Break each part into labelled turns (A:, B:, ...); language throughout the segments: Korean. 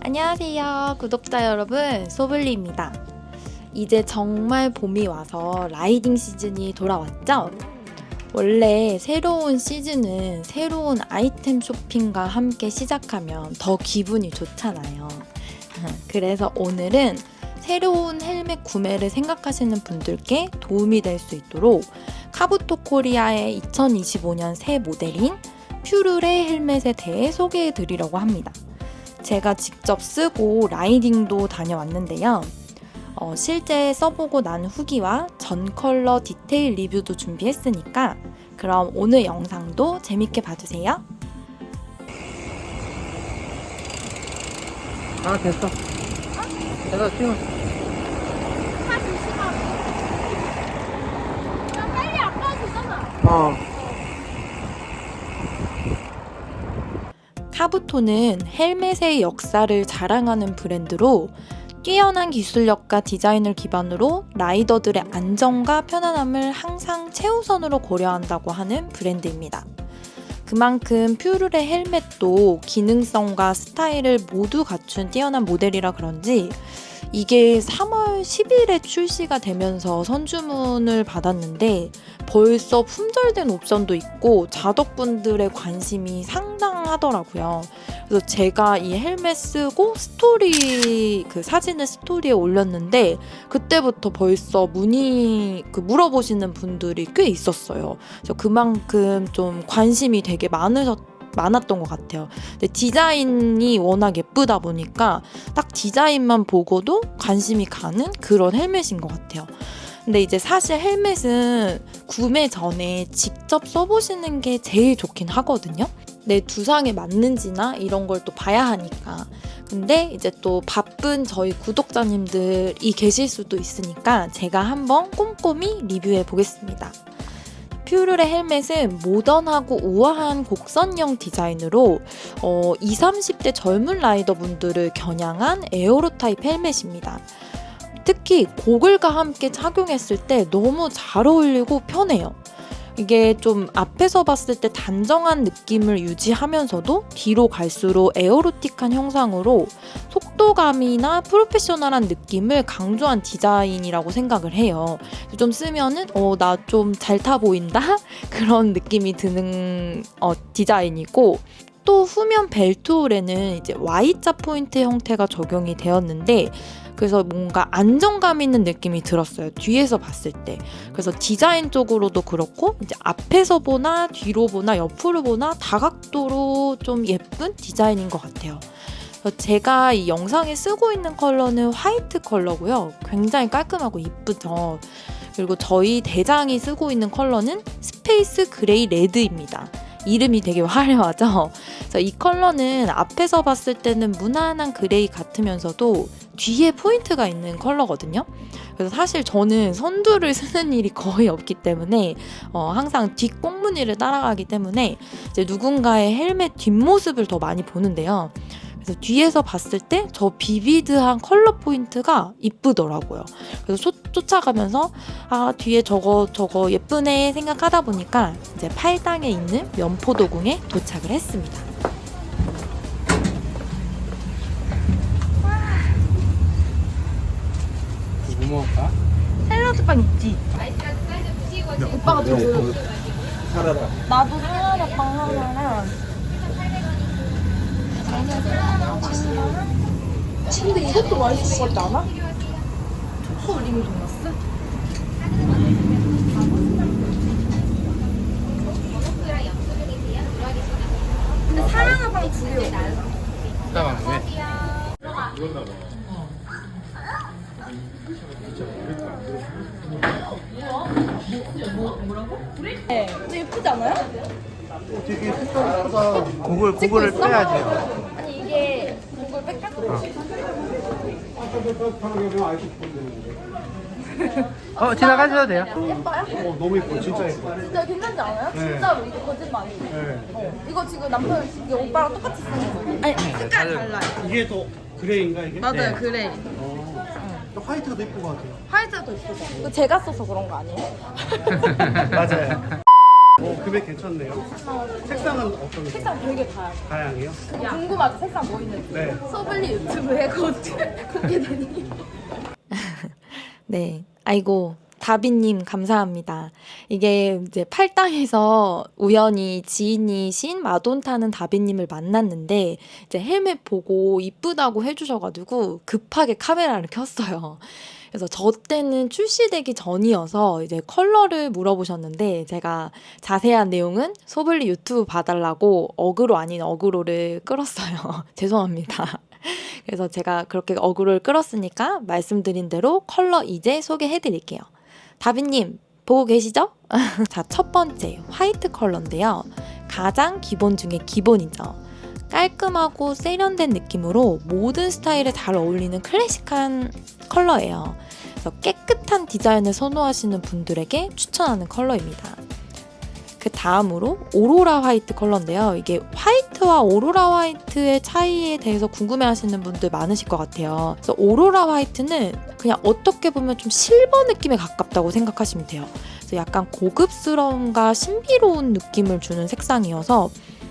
A: 안녕하세요. 구독자 여러분, 소블리입니다. 이제 정말 봄이 와서 라이딩 시즌이 돌아왔죠? 원래 새로운 시즌은 새로운 아이템 쇼핑과 함께 시작하면 더 기분이 좋잖아요. 그래서 오늘은 새로운 헬멧 구매를 생각하시는 분들께 도움이 될 수 있도록 카부토 코리아의 2025년 새 모델인 퓨르레 헬멧에 대해 소개해 드리려고 합니다. 제가 직접 쓰고 라이딩도 다녀왔는데요. 어, 실제 써보고 난 후기와 전 컬러 디테일 리뷰도 준비했으니까 그럼 오늘 영상도 재밌게 봐주세요.
B: 아 됐어. 내가 지금
C: 빨리.
B: 어
A: 카부토는 헬멧의 역사를 자랑하는 브랜드로 뛰어난 기술력과 디자인을 기반으로 라이더들의 안정과 편안함을 항상 최우선으로 고려한다고 하는 브랜드입니다. 그만큼 퓨르의 헬멧도 기능성과 스타일을 모두 갖춘 뛰어난 모델이라 그런지 이게 3월 10일에 출시가 되면서 선주문을 받았는데 벌써 품절된 옵션도 있고 자덕분들의 관심이 상당하더라고요. 그래서 제가 이 헬멧 쓰고 스토리 그 사진을 스토리에 올렸는데 그때부터 벌써 문의 그 물어보시는 분들이 꽤 있었어요. 그래서 그만큼 좀 관심이 되게 많으셨 많았던 것 같아요. 근데 디자인이 워낙 예쁘다 보니까 딱 디자인만 보고도 관심이 가는 그런 헬멧인 것 같아요. 근데 이제 사실 헬멧은 구매 전에 직접 써보시는 게 제일 좋긴 하거든요. 내 두상에 맞는지나 이런 걸 또 봐야 하니까. 근데 이제 또 바쁜 저희 구독자님들이 계실 수도 있으니까 제가 한번 꼼꼼히 리뷰해 보겠습니다. 퓨르의 헬멧은 모던하고 우아한 곡선형 디자인으로 어, 20, 30대 젊은 라이더분들을 겨냥한 에어로 타입 헬멧입니다. 특히 고글과 함께 착용했을 때 너무 잘 어울리고 편해요. 이게 좀 앞에서 봤을 때 단정한 느낌을 유지하면서도 뒤로 갈수록 에어로틱한 형상으로 속도감이나 프로페셔널한 느낌을 강조한 디자인이라고 생각을 해요. 좀 쓰면은 어 나 좀 잘 타 보인다 그런 느낌이 드는 어, 디자인이고 또 후면 벨트 홀에는 이제 Y자 포인트 형태가 적용이 되었는데 그래서 뭔가 안정감 있는 느낌이 들었어요. 뒤에서 봤을 때. 그래서 디자인적으로도 그렇고 이제 앞에서 보나 뒤로 보나 옆으로 보나 다각도로 좀 예쁜 디자인인 것 같아요. 제가 이 영상에 쓰고 있는 컬러는 화이트 컬러고요. 굉장히 깔끔하고 이쁘죠. 그리고 저희 대장이 쓰고 있는 컬러는 스페이스 그레이 레드입니다. 이름이 되게 화려하죠? 그래서 이 컬러는 앞에서 봤을 때는 무난한 그레이 같으면서도 뒤에 포인트가 있는 컬러거든요. 그래서 사실 저는 선두를 쓰는 일이 거의 없기 때문에 어, 항상 뒷꽁무니를 따라가기 때문에 이제 누군가의 헬멧 뒷모습을 더 많이 보는데요. 그래서 뒤에서 봤을 때 저 비비드한 컬러 포인트가 이쁘더라고요. 그래서 쫓, 쫓아가면서 아 뒤에 저거 저거 예쁘네 생각하다 보니까 이제 팔당에 있는 면포도궁에 도착을 했습니다.
B: 뭐 먹을까?
A: 샐러드빵 있지? 오빠가 줘.
B: 살아라.
A: 나도 샐러드빵 하나랑. 근데 이것도 맛있을 것 같지 않아? 초코 올리브 도넛스? 근데 사랑의 빵 두개
B: 잠깐만 왜?
A: 근데 예쁘지 않아요?
B: 되게 색깔 예쁘다. 고글 고글을 빼야지.
A: 이게 목을 뺄까?
B: 어 지나가셔도 돼요.
D: 어, 너무 예뻐, 진짜 예뻐.
C: 진짜 괜찮지 않아요?
D: 네.
C: 진짜로 이거 거짓말 아니고.
D: 네.
C: 어. 이거 지금 남편 이게 오빠랑 똑같이 쓰는 거예요. 아니 색깔 달라요.
D: 이게 더 그레이인가 이게?
C: 맞아요 그래.
D: 어. 화이트가 더 예쁜 것 같아요.
C: 화이트가 더 이쁘죠. 이거 제가 써서 그런 거 아니에요?
D: 맞아요. 어, 금액 괜찮네요. 색상은 어떤 거?
C: 색상 되게 다양해.
D: 다양해요?
C: 궁금하죠? 색상 뭐 있는지.
D: 네.
C: 소블리 유튜브에 곧 공개되니.
A: 네. 아이고, 다비님 감사합니다. 이게 이제 팔당에서 우연히 지인이신 마돈 타는 다비님을 만났는데 이제 헬멧 보고 이쁘다고 해주셔가지고 급하게 카메라를 켰어요. 그래서 저 때는 출시되기 전이어서 이제 컬러를 물어보셨는데 제가 자세한 내용은 소블리 유튜브 봐달라고 어그로 아닌 어그로를 끌었어요. 죄송합니다. 그래서 제가 그렇게 어그로를 끌었으니까 말씀드린 대로 컬러 이제 소개해 드릴게요. 다비님, 보고 계시죠? 자, 첫 번째, 화이트 컬러인데요. 가장 기본 중에 기본이죠. 깔끔하고 세련된 느낌으로 모든 스타일에 잘 어울리는 클래식한 컬러예요. 깨끗한 디자인을 선호하시는 분들에게 추천하는 컬러입니다. 그 다음으로 오로라 화이트 컬러인데요. 이게 화이트와 오로라 화이트의 차이에 대해서 궁금해하시는 분들 많으실 것 같아요. 그래서 오로라 화이트는 그냥 어떻게 보면 좀 실버 느낌에 가깝다고 생각하시면 돼요. 그래서 약간 고급스러움과 신비로운 느낌을 주는 색상이어서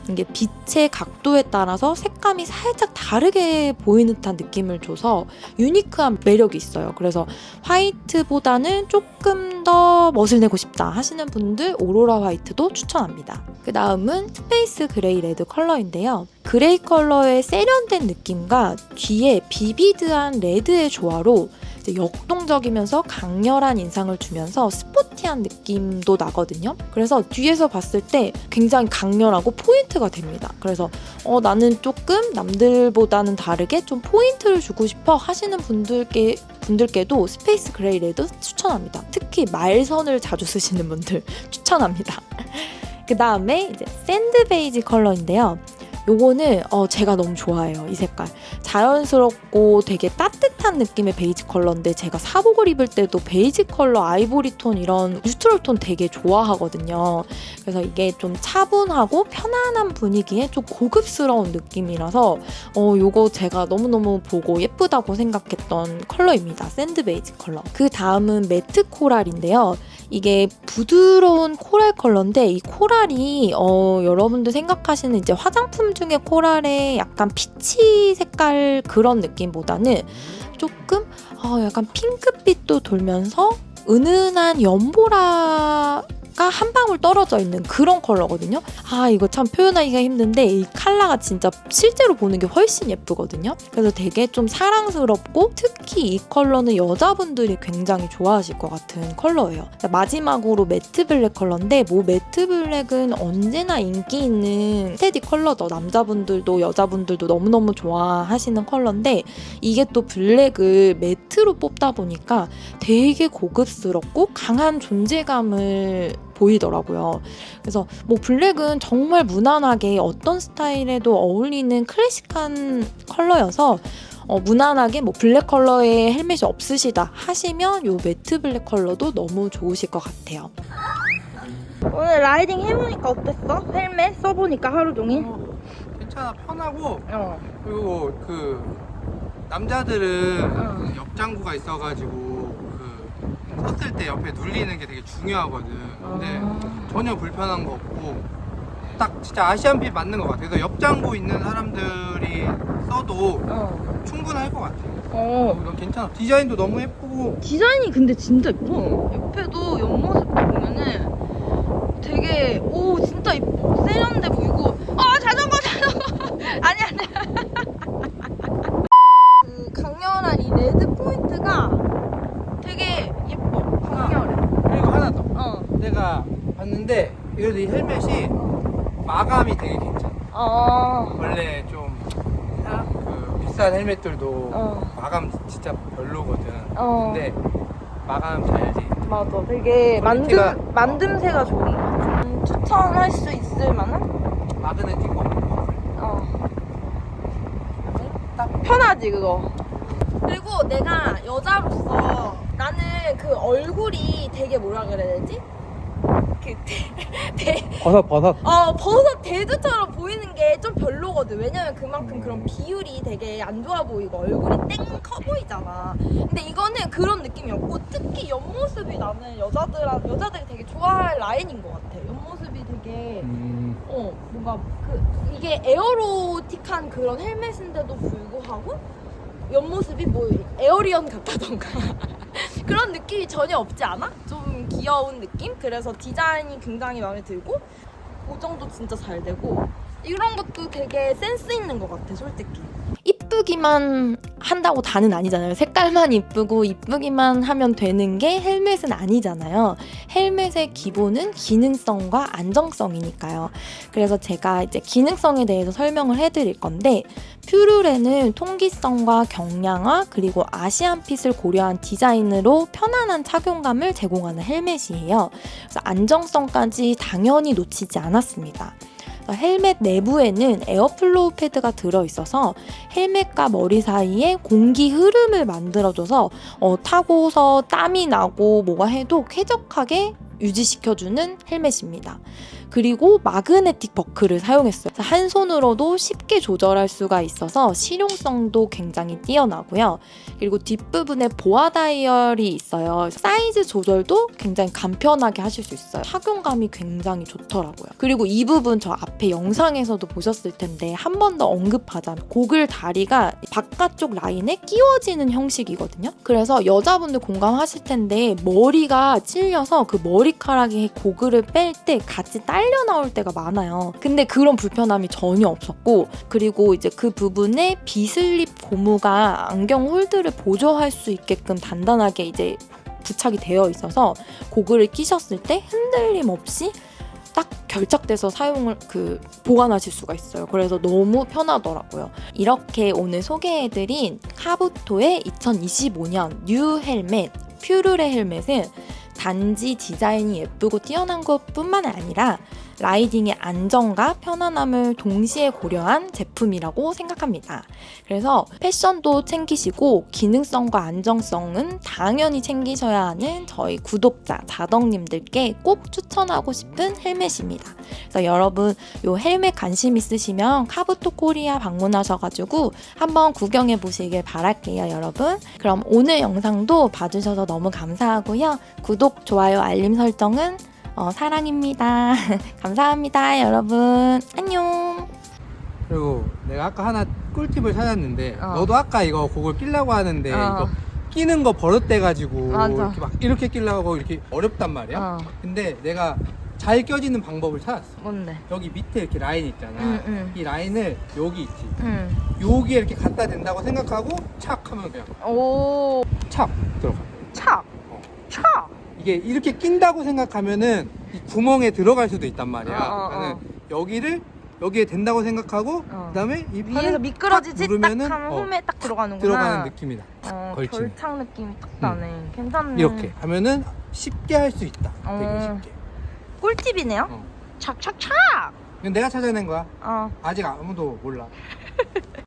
A: 이게 빛의 각도에 따라서 색감이 살짝 다르게 보이는 듯한 느낌을 줘서 유니크한 매력이 있어요. 그래서 화이트보다는 조금 더 멋을 내고 싶다 하시는 분들 오로라 화이트도 추천합니다. 그 다음은 스페이스 그레이 레드 컬러인데요. 그레이 컬러의 세련된 느낌과 뒤에 비비드한 레드의 조화로 역동적이면서 강렬한 인상을 주면서 스포티한 느낌도 나거든요. 그래서 뒤에서 봤을 때 굉장히 강렬하고 포인트가 됩니다. 그래서 어, 나는 조금 남들보다는 다르게 좀 포인트를 주고 싶어 하시는 분들께 분들께도 스페이스 그레이 레드 추천합니다. 특히 말선을 자주 쓰시는 분들 추천합니다. 그 다음에 이제 샌드 베이지 컬러인데요. 요거는 어, 제가 너무 좋아해요. 이 색깔. 자연스럽고 되게 따뜻한 느낌의 베이지 컬러인데 제가 사복을 입을 때도 베이지 컬러, 아이보리 톤 이런 뉴트럴 톤 되게 좋아하거든요. 그래서 이게 좀 차분하고 편안한 분위기에 좀 고급스러운 느낌이라서 어, 요거 제가 너무너무 보고 예쁘다고 생각했던 컬러입니다. 샌드 베이지 컬러. 그 다음은 매트 코랄인데요. 이게 부드러운 코랄 컬러인데 이 코랄이 어, 여러분들 생각하시는 이제 화장품 중에 코랄의 약간 피치 색깔 그런 느낌보다는 조금 어, 약간 핑크빛도 돌면서 은은한 연보라 가한 방울 떨어져 있는 그런 컬러거든요. 아 이거 참 표현하기가 힘든데 이 컬러가 진짜 실제로 보는 게 훨씬 예쁘거든요. 그래서 되게 좀 사랑스럽고 특히 이 컬러는 여자분들이 굉장히 좋아하실 것 같은 컬러예요. 마지막으로 매트 블랙 컬러인데 뭐 매트 블랙은 언제나 인기 있는 스테디 컬러죠. 남자분들도 여자분들도 너무너무 좋아하시는 컬러인데 이게 또 블랙을 매트로 뽑다 보니까 되게 고급스럽고 강한 존재감을 보이더라고요. 그래서 뭐 블랙은 정말 무난하게 어떤 스타일에도 어울리는 클래식한 컬러여서 어, 무난하게 뭐 블랙 컬러의 헬멧이 없으시다 하시면 요 매트 블랙 컬러도 너무 좋으실 것 같아요.
C: 오늘 라이딩 해보니까 어땠어? 헬멧 써보니까 하루 종일?
B: 괜찮아 편하고
C: 어.
B: 그리고 그 남자들은
C: 어.
B: 옆장구가 있어가지고 그 섰을 때 옆에 눌리는 게 되게 중요하거든. 근데 전혀 불편한 거 없고 딱 진짜 아시안핏 맞는 것 같아. 그래서 옆장구 있는 사람들이 써도
C: 어.
B: 충분할 것 같아.
C: 어.
B: 넌 괜찮아. 디자인도 너무 예쁘고
C: 디자인이 근데 진짜 예뻐. 옆에도 옆모습 보면은 되게 오 진짜 예뻐. 세련돼 보이고. 아 자전거 자전거. 아니 아니. 그 강렬한 이 레드 포인트가 되게 예뻐. 강렬해.
B: 그리고 하나 더.
C: 어.
B: 내가 봤는데 그래도 이 헬멧이 마감이 되게 괜찮아.
C: 어.
B: 원래 좀그 비싼 헬멧들도
C: 어.
B: 마감 진짜 별로거든.
C: 어.
B: 근데 마감 잘 돼.
C: 맞아. 되게 만듦
B: 퀄리티가-
C: 만듦새가 좋은 거. 좀 추천할 수 있을 만한?
B: 마그네틱 워
C: 어. 편하지 그거. 그리고 내가 여자로서 나 나는 그 얼굴이 되게 뭐라 그래야 되지? 그 대, 대,
B: 버섯 버섯
C: 어 버섯 대두처럼 보이는 게 좀 별로거든. 왜냐면 그만큼 그런 비율이 되게 안 좋아 보이고 얼굴이 땡 커 보이잖아. 근데 이거는 그런 느낌이 없고 특히 옆모습이 나는 여자들 여자들이 되게 좋아할 라인인 것 같아. 옆모습이 되게
B: 음,
C: 어 뭔가 그 이게 에어로틱한 그런 헬멧인데도 불구하고 옆모습이 뭐 에어리언 같다던가 그런 느낌이 전혀 없지 않아? 좀 귀여운 느낌? 그래서 디자인이 굉장히 마음에 들고 고정도 진짜 잘 되고 이런 것도 되게 센스 있는 것 같아 솔직히
A: 이쁘기만 한다고 다는 아니잖아요. 색깔만 이쁘고 이쁘기만 하면 되는 게 헬멧은 아니잖아요. 헬멧의 기본은 기능성과 안정성이니까요. 그래서 제가 이제 기능성에 대해서 설명을 해드릴 건데 퓨르레는 통기성과 경량화 그리고 아시안핏을 고려한 디자인으로 편안한 착용감을 제공하는 헬멧이에요. 그래서 안정성까지 당연히 놓치지 않았습니다. 헬멧 내부에는 에어플로우 패드가 들어있어서 헬멧과 머리 사이에 공기 흐름을 만들어줘서 어, 타고서 땀이 나고 뭐가 해도 쾌적하게 유지시켜주는 헬멧입니다. 그리고 마그네틱 버클을 사용했어요. 한 손으로도 쉽게 조절할 수가 있어서 실용성도 굉장히 뛰어나고요. 그리고 뒷부분에 보아 다이얼이 있어요. 사이즈 조절도 굉장히 간편하게 하실 수 있어요. 착용감이 굉장히 좋더라고요. 그리고 이 부분 저 앞에 영상에서도 보셨을 텐데 한 번 더 언급하자면 고글 다리가 바깥쪽 라인에 끼워지는 형식이거든요. 그래서 여자분들 공감하실 텐데 머리가 찔려서 그 머리카락이 고글을 뺄 때 같이 딸려 나올 때가 많아요. 근데 그런 불편함이 전혀 없었고 그리고 이제 그 부분에 비슬립 고무가 안경 홀드를 보조할 수 있게끔 단단하게 이제 부착이 되어 있어서 고글을 끼셨을 때 흔들림 없이 딱 결착돼서 사용을 그 보관하실 수가 있어요. 그래서 너무 편하더라고요. 이렇게 오늘 소개해드린 카부토의 2025년 뉴 헬멧 퓨르레 헬멧은 단지 디자인이 예쁘고 뛰어난 것뿐만 아니라 라이딩의 안정과 편안함을 동시에 고려한 제품이라고 생각합니다. 그래서 패션도 챙기시고 기능성과 안정성은 당연히 챙기셔야 하는 저희 구독자 자덕님들께 꼭 추천하고 싶은 헬멧입니다. 그래서 여러분 요 헬멧 관심 있으시면 카부토 코리아 방문하셔가지고 한번 구경해 보시길 바랄게요, 여러분. 그럼 오늘 영상도 봐주셔서 너무 감사하고요. 구독, 좋아요, 알림 설정은 어, 사랑입니다. 감사합니다, 여러분. 안녕.
B: 그리고 내가 아까 하나 꿀팁을 찾았는데
C: 어.
B: 너도 아까 이거 그걸 끼려고 하는데
C: 어.
B: 이거 끼는 거 버릇돼가지고
C: 맞아.
B: 이렇게 막 이렇게 끼려고 이렇게 어렵단 말이야
C: 어
B: 근데 내가 잘 껴지는 방법을 찾았어
C: 뭔데?
B: 여기 밑에 이렇게 라인 있잖아
C: 응, 응.
B: 이 라인을 여기 있지
C: 응.
B: 여기에 이렇게 갖다 댄다고 생각하고 착 하면 그냥
C: 오
B: 착 들어가. 이게 이렇게 낀다고 생각하면은 이 구멍에 들어갈 수도 있단 말이야.
C: 어, 어,
B: 그러니까는
C: 어.
B: 여기를 여기에 된다고 생각하고
C: 어.
B: 그다음에 이
C: 위에서
B: 팔을
C: 미끄러지지
B: 탁 누르면은
C: 딱 하면
B: 어,
C: 홈에 딱 들어가는구나.
B: 들어가는 느낌이다.
C: 어,
B: 걸치는.
C: 결착 느낌이 딱 나네. 괜찮네.
B: 이렇게 하면은 쉽게 할 수 있다. 되게
C: 어.
B: 쉽게.
C: 꿀팁이네요.
B: 어.
C: 착착착.
B: 이건 내가 찾아낸 거야.
C: 어.
B: 아직 아무도 몰라.